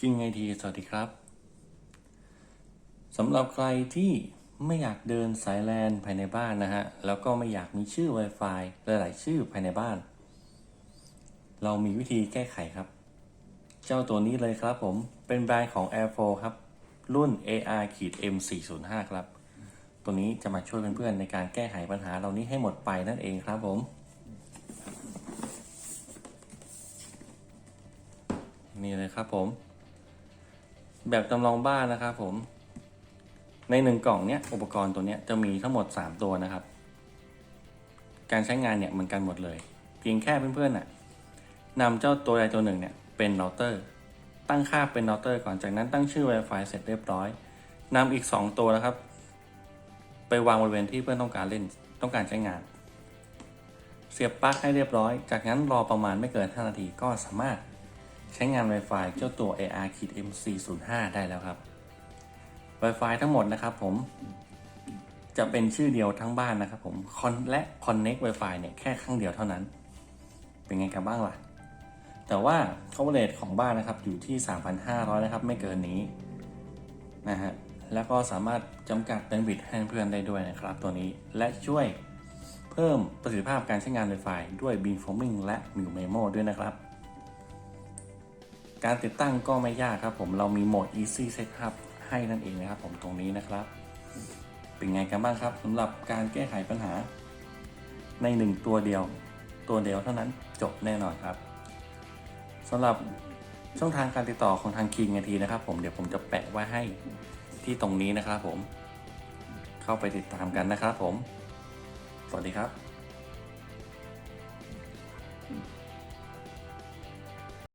คิงไอทีสวัสดีครับสำหรับใครที่ไม่อยากเดินสายแลนภายในบ้านนะฮะ แล้วก็ไม่อยากมีชื่อ Wi-Fi หลาย ๆ ชื่อภายในบ้าน เรามีวิธีแก้ไขครับ เจ้าตัวนี้เลยครับผมเป็นแบรนด์ของ Air 4ครับ รุ่น AR M405 ครับ ตัวนี้จะมาช่วยเพื่อน ๆ ในการแก้ไขปัญหาเหล่านี้ให้หมดไปนั่นเองครับผม นี่เลยครับผม แบบจำลองบ้านนะครับผม ในหนึ่งกล่องเนี้ยอุปกรณ์ตัวเนี้ยจะมีทั้งหมด 3 ตัวนะครับ การใช้งานเนี่ยเหมือนกันหมดเลย เพียงแค่เพื่อนๆน่ะนำเจ้าตัวใดตัวหนึ่งเนี่ยเป็นเราเตอร์ ตั้งค่าเป็นเราเตอร์ก่อนจากนั้นตั้งชื่อ Wi-Fi เสร็จเรียบร้อยนำอีก 2 ตัวนะครับ ไปวางบริเวณที่เพื่อนต้องการเล่นต้องการใช้งาน เสียบปลั๊กให้เรียบร้อย จากนั้นรอประมาณไม่เกิน 5 นาทีก็สามารถ ใช้งาน Wi-Fi เจ้าตัว AR M405 ได้แล้วครับ Wi-Fi ทั้งหมดนะครับผม จะเป็นชื่อเดียวทั้งบ้านนะครับผม Con และ Connect Wi-Fi เนี่ยแค่ครั้งเดียวเท่านั้น เป็นไงกันบ้างล่ะ แต่ว่า coverage ของบ้านนะครับอยู่ที่ 3,500 นะครับ ไม่เกินนี้นะฮะแล้วก็สามารถจำกัด bandwidth ให้เพื่อนได้ด้วยนะครับ ตัวนี้และช่วยเพิ่มประสิทธิภาพการใช้งาน Wi-Fi ด้วย beamforming และ New Memo ด้วยนะครับ การติดตั้งก็ไม่ยากครับผมเรามีโหมด Easy Setup ให้นั่นเองนะครับ ผมตรงนี้นะครับ เป็นไงกันบ้างครับสำหรับการแก้ไขปัญหา ในหนึ่งตัวเดียว ตัวเดียวเท่านั้นจบแน่นอนครับสำหรับช่องทางการติดต่อของทางคิงทีนะครับ ผมเดี๋ยวผมจะแปะไว้ให้ที่ตรงนี้นะครับผม เข้าไปติดตามกันนะครับผม สวัสดีครับ